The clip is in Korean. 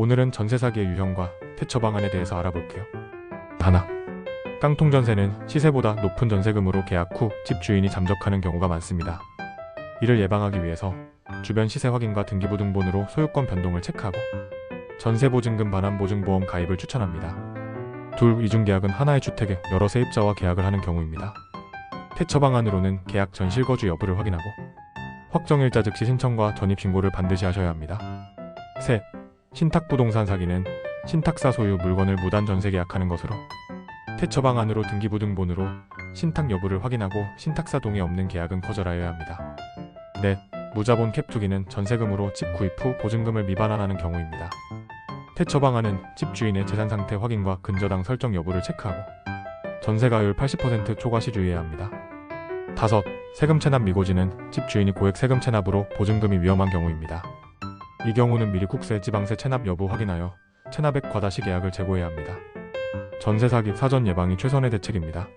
오늘은 전세 사기의 유형과 대처 방안에 대해서 알아볼게요. 하나. 깡통 전세는 시세보다 높은 전세금으로 계약 후 집주인이 잠적하는 경우가 많습니다. 이를 예방하기 위해서 주변 시세 확인과 등기부등본으로 소유권 변동을 체크하고 전세 보증금 반환 보증보험 가입을 추천합니다. 둘, 이중 계약은 하나의 주택에 여러 세입자와 계약을 하는 경우입니다. 대처 방안으로는 계약 전 실거주 여부를 확인하고 확정일자 즉시 신청과 전입신고를 반드시 하셔야 합니다. 셋, 신탁부동산 사기는 신탁사 소유 물건을 무단 전세 계약하는 것으로 대처 방 안으로 등기부등본으로 신탁 여부를 확인하고 신탁사 동의 없는 계약은 거절하여야 합니다. 넷, 무자본 캡 투기는 전세금으로 집 구입 후 보증금을 미반환하는 경우입니다. 대처 방안은 집주인의 재산 상태 확인과 근저당 설정 여부를 체크하고 전세가율 80% 초과 시 주의해야 합니다. 다섯, 세금 체납 미고지는 집주인이 고액 세금 체납으로 보증금이 위험한 경우입니다. 이 경우는 미리 국세, 지방세 체납 여부 확인하여 체납액 과다 시 계약을 재고해야 합니다. 전세 사기 사전 예방이 최선의 대책입니다.